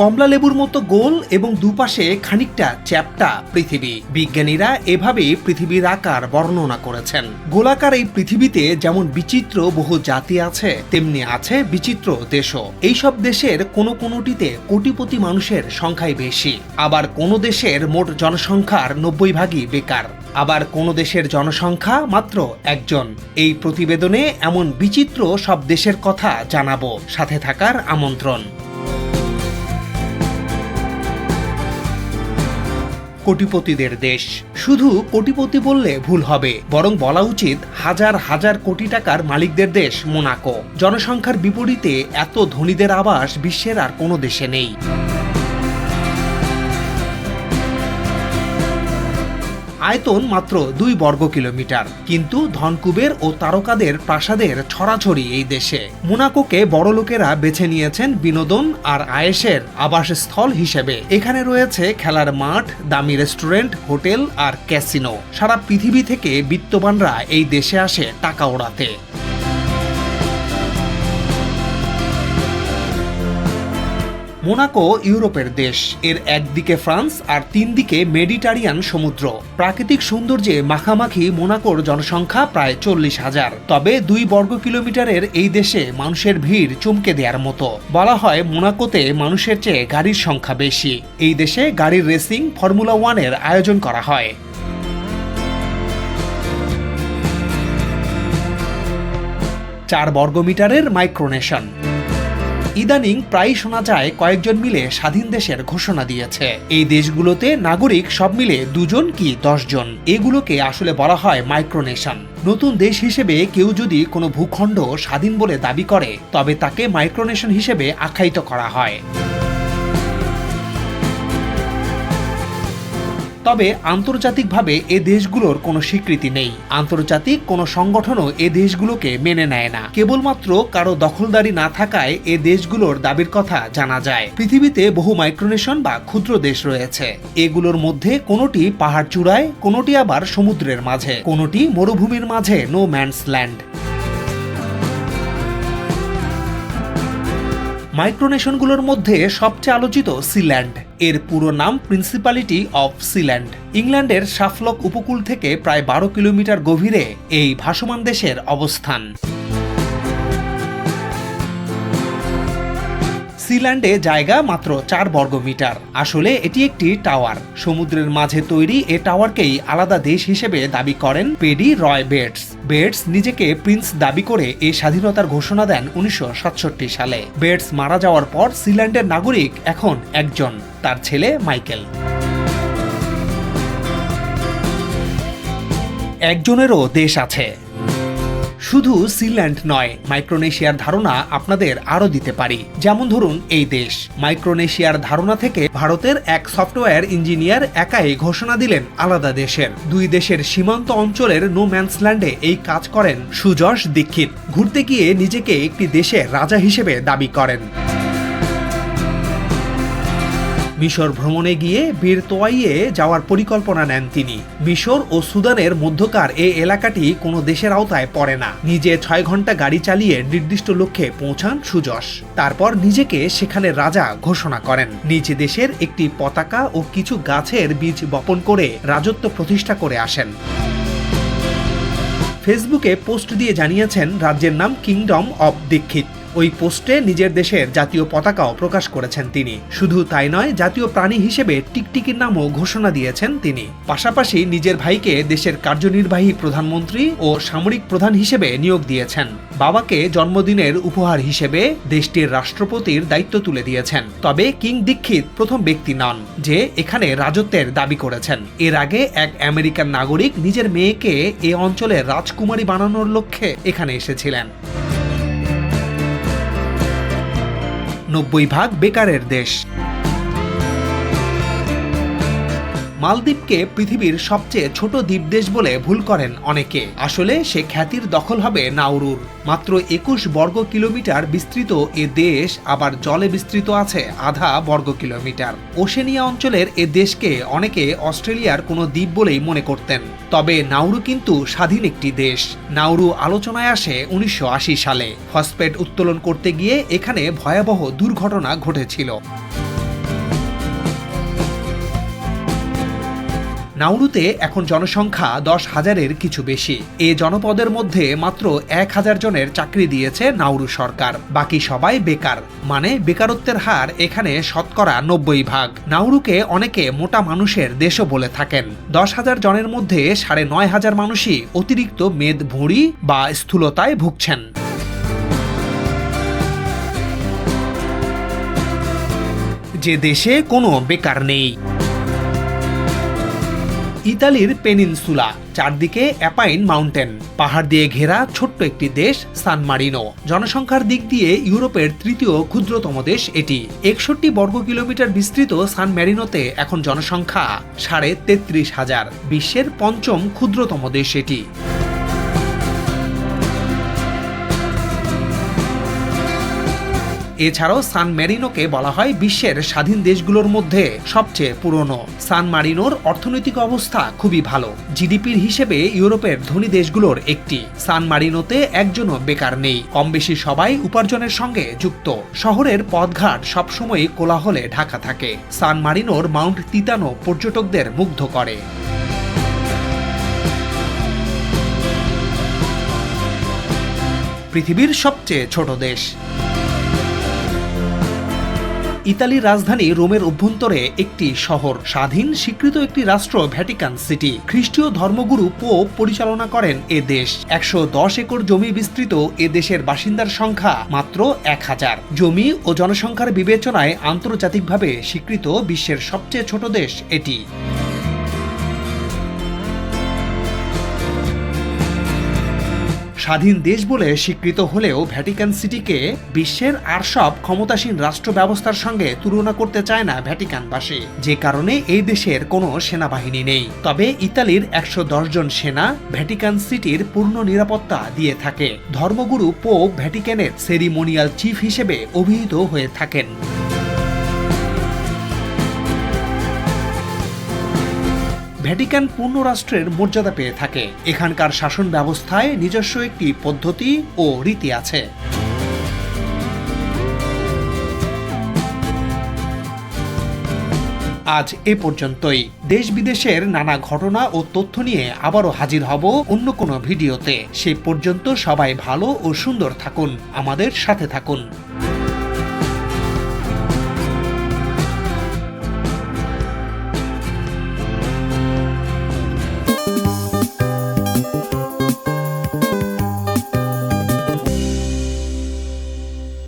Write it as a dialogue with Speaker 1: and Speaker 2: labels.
Speaker 1: কমলা লেবুর মতো গোল এবং দুপাশে খানিকটা চ্যাপ্টা পৃথিবী। বিজ্ঞানীরা এভাবেই পৃথিবীর আকার বর্ণনা করেছেন। গোলাকার এই পৃথিবীতে যেমন বিচিত্র বহু জাতি আছে, তেমনি আছে বিচিত্র দেশও। এইসব দেশের কোনো কোনোটিতে কোটিপতি মানুষের সংখ্যাই বেশি। আবার কোনো দেশের মোট জনসংখ্যার নব্বই ভাগই বেকার। আবার কোনো দেশের জনসংখ্যা মাত্র একজন। এই প্রতিবেদনে এমন বিচিত্র সব দেশের কথা জানাব। সাথে থাকার আমন্ত্রণ। কোটিপতিদের দেশ। শুধু কোটিপতি বললে ভুল হবে, বরং বলা উচিত হাজার হাজার কোটি টাকার মালিকদের দেশ মোনাকো। জনসংখ্যার বিপরীতে এত ধনীদের আবাস বিশ্বের আর কোনো দেশে নেই। আয়তন মাত্র দুই বর্গ কিলোমিটার। কিন্তু ধনকুবের ও তারকাদের প্রাসাদের ছড়াছড়ি এই দেশে। মোনাকোকে বড়লোকেরা বেছে নিয়েছেন বিনোদন আর আয়েসের আবাসস্থল হিসেবে। এখানে রয়েছে খেলার মাঠ, দামি রেস্টুরেন্ট, হোটেল আর ক্যাসিনো। সারা পৃথিবী থেকে বিত্তবানরা এই দেশে আসে টাকা ওড়াতে। মোনাকো ইউরোপের দেশ। এর একদিকে ফ্রান্স আর তিন দিকে মেডিটারিয়ান সমুদ্র। প্রাকৃতিক সৌন্দর্যে মাখামাখি মোনাকোর জনসংখ্যা প্রায় চল্লিশ হাজার। তবে দুই বর্গ কিলোমিটারের এই দেশে মানুষের ভিড় চমকে দেওয়ার মতো। বলা হয় মোনাকোতে মানুষের চেয়ে গাড়ির সংখ্যা বেশি। এই দেশে গাড়ির রেসিং ফর্মুলা ওয়ানের আয়োজন করা হয়। চার বর্গমিটারের মাইক্রোনেশন। ইদানিং প্রায় শোনা যায় কয়েকজন মিলে স্বাধীন দেশের ঘোষণা দিয়েছে। এই দেশগুলোতে নাগরিক সব মিলে দুজন কি দশজন? এগুলোকে আসলে বলা হয় মাইক্রোনেশন। নতুন দেশ হিসেবে কেউ যদি কোনো ভূখণ্ড স্বাধীন বলে দাবি করে, তবে তাকে মাইক্রোনেশন হিসেবে আখ্যায়িত করা হয়। তবে আন্তর্জাতিকভাবে এ দেশগুলোর কোনো স্বীকৃতি নেই। আন্তর্জাতিক কোনো সংগঠনও এ দেশগুলোকে মেনে নেয় না। কেবলমাত্র কারও দখলদারি না থাকায় এ দেশগুলোর দাবির কথা জানা যায়। পৃথিবীতে বহু মাইক্রোনেশন বা ক্ষুদ্র দেশ রয়েছে। এগুলোর মধ্যে কোনোটি পাহাড় চূড়ায়, কোনোটি আবার সমুদ্রের মাঝে, কোনোটি মরুভূমির মাঝে নো ম্যানস ল্যান্ড মাইক্রোনেশনগুলোর মধ্যে সবচেয়ে আলোচিত সিল্যান্ড। এর পুরো নাম প্রিন্সিপালিটি অফ সিল্যান্ড। ইংল্যান্ডের সাফলক উপকূল থেকে প্রায় বারো কিলোমিটার গভীরে এই ভাসমান দেশের অবস্থান। সিল্যান্ডে জায়গা মাত্র চার বর্গ মিটার। আসলে এটি একটি টাওয়ার। সমুদ্রের মাঝে তৈরি এ টাওয়ারকেই আলাদা দেশ হিসেবে দাবি করেন পেডি রয় বেটস। বেটস নিজেকে প্রিন্স দাবি করে এই স্বাধীনতার ঘোষণা দেন উনিশশো সাতষট্টি সালে। বেটস মারা যাওয়ার পর সিল্যান্ডের নাগরিক এখন একজন, তার ছেলে মাইকেল। একজনেরও দেশ আছে। শুধু সিল্যান্ড নয়, মাইক্রোনেশিয়ার ধারণা আপনাদের আরও দিতে পারি। যেমন ধরুন এই দেশ। মাইক্রোনেশিয়ার ধারণা থেকে ভারতের এক সফটওয়্যার ইঞ্জিনিয়ার একাই ঘোষণা দিলেন আলাদা দেশের। দুই দেশের সীমান্ত অঞ্চলের নো ম্যান্সল্যান্ডে এই কাজ করেন সুযশ দীক্ষিত। ঘুরতে গিয়ে নিজেকে একটি দেশের রাজা হিসেবে দাবি করেন। মিশর ভ্রমণে গিয়ে বীর তোয়াইয়ে যাওয়ার পরিকল্পনা নেন তিনি। মিশর ও সুদানের মধ্যকার এই এলাকাটি কোনো দেশের আওতায় পড়ে না। নিজে ছয় ঘণ্টা গাড়ি চালিয়ে নির্দিষ্ট লক্ষ্যে পৌঁছান সুযশ তারপর নিজেকে সেখানে রাজা ঘোষণা করেন। নিজ দেশের একটি পতাকা ও কিছু গাছের বীজ বপন করে রাজত্ব প্রতিষ্ঠা করে আসেন। ফেসবুকে পোস্ট দিয়ে জানিয়েছেন, রাজ্যের নাম কিংডম অব দীক্ষিত। ওই পোস্টে নিজের দেশের জাতীয় পতাকাও প্রকাশ করেছেন তিনি। শুধু তাই নয়, জাতীয় প্রাণী হিসেবে টিকটিকির নামও ঘোষণা দিয়েছেন তিনি। পাশাপাশি নিজের ভাইকে দেশের কার্যনির্বাহী প্রধানমন্ত্রী ও সামরিক প্রধান হিসেবে নিয়োগ দিয়েছেন। বাবাকে জন্মদিনের উপহার হিসেবে দেশটির রাষ্ট্রপতির দায়িত্ব তুলে দিয়েছেন। তবে কিং দীক্ষিত প্রথম ব্যক্তি নন, যে এখানে রাজত্বের দাবি করেছেন। এর আগে এক আমেরিকান নাগরিক নিজের মেয়েকে এ অঞ্চলের রাজকুমারী বানানোর লক্ষ্যে এখানে এসেছিলেন। নব্বই ভাগ বেকারের দেশ। মালদ্বীপকে পৃথিবীর সবচেয়ে ছোট দ্বীপ দেশ বলে ভুল করেন অনেকে। আসলে সে খ্যাতির দখল হবে নাউরুর মাত্র একুশ বর্গ কিলোমিটার বিস্তৃত এ দেশ আবার জলে বিস্তৃত আছে আধা বর্গ কিলোমিটার। ওশেনিয়া অঞ্চলের এ দেশকে অনেকে অস্ট্রেলিয়ার কোনো দ্বীপ বলেই মনে করতেন। তবে নাউরু কিন্তু স্বাধীন একটি দেশ। নাউরু আলোচনায় আসে উনিশশো আশি সালে। ফসফেট উত্তোলন করতে গিয়ে এখানে ভয়াবহ দুর্ঘটনা ঘটেছিল। নাউরুতে এখন জনসংখ্যা দশ হাজারের কিছু বেশি। এ জনপদের মধ্যে মাত্র এক হাজার জনের চাকরি দিয়েছে নাউরু সরকার। বাকি সবাই বেকার। মানে বেকারত্বের হার এখানে শতকরা নব্বই ভাগ। নাউরুকে অনেকে মোটা মানুষের দেশও বলে থাকেন। দশ হাজার জনের মধ্যে সাড়ে নয় হাজার মানুষই অতিরিক্ত মেদ ভুঁড়ি বা স্থূলতায় ভুগছেন। যে দেশে কোনো বেকার নেই। ইতালির পেনিনসুলা, চারদিকে অ্যাপাইন মাউন্টেন। পাহাড় দিয়ে ঘেরা ছোট্ট একটি দেশ, সান মারিনো। জনসংখ্যার দিক দিয়ে ইউরোপের তৃতীয় ক্ষুদ্রতম দেশ এটি। একষট্টি বর্গ কিলোমিটার বিস্তৃত সান ম্যারিনোতে এখন জনসংখ্যা সাড়ে তেত্রিশ হাজার। বিশ্বের পঞ্চম ক্ষুদ্রতম দেশ এটি। এছাড়াও সান মেরিনোকে বলা হয় বিশ্বের স্বাধীন দেশগুলোর মধ্যে সবচেয়ে পুরনো। সান মারিনোর অর্থনৈতিক অবস্থা খুবই ভালো। জিডিপির হিসেবে ইউরোপের ধনী দেশগুলোর একটি। সান মারিনোতে একজনও বেকার নেই। কম বেশি সবাই উপার্জনের সঙ্গে যুক্ত। শহরের পথঘাট সবসময় কোলাহলে ঢাকা থাকে। সান মারিনোর মাউন্ট তিতানো পর্যটকদের মুগ্ধ করে। পৃথিবীর সবচেয়ে ছোট দেশ। ইতালির রাজধানী রোমের অভ্যন্তরে একটি শহর। স্বাধীন, স্বীকৃত একটি রাষ্ট্র, ভ্যাটিকান সিটি। খ্রিস্টীয় ধর্মগুরু পোপ পরিচালনা করেন এ দেশ। একশো দশ একর জমি বিস্তৃত এ দেশের বাসিন্দার সংখ্যা মাত্র এক হাজার। জমি ও জনসংখ্যার বিবেচনায় আন্তর্জাতিকভাবে স্বীকৃত বিশ্বের সবচেয়ে ছোট দেশ এটি। স্বাধীন দেশ বলে স্বীকৃত হলেও ভ্যাটিকান সিটিকে বিশ্বের আর সব ক্ষমতাসীন রাষ্ট্র ব্যবস্থার সঙ্গে তুলনা করতে চায় না ভ্যাটিকানবাসী। যে কারণে এই দেশের কোনো সেনাবাহিনী নেই। তবে ইতালির একশো জন সেনা ভ্যাটিকান সিটির পূর্ণ নিরাপত্তা দিয়ে থাকে। ধর্মগুরু পোপ ভ্যাটিকানের সেরিমোনিয়াল চিফ হিসেবে অভিহিত হয়ে থাকেন। ভ্যাটিকান পূর্ণ রাষ্ট্রের মর্যাদা পেয়ে থাকে। এখানকার শাসন ব্যবস্থায় নিজস্ব একটি পদ্ধতি ও রীতি আছে। আজ এ পর্যন্তই। দেশ বিদেশের নানা ঘটনা ও তথ্য নিয়ে আবারও হাজির হব অন্য কোনো ভিডিওতে। সে পর্যন্ত সবাই ভালো ও সুন্দর থাকুন। আমাদের সাথে থাকুন।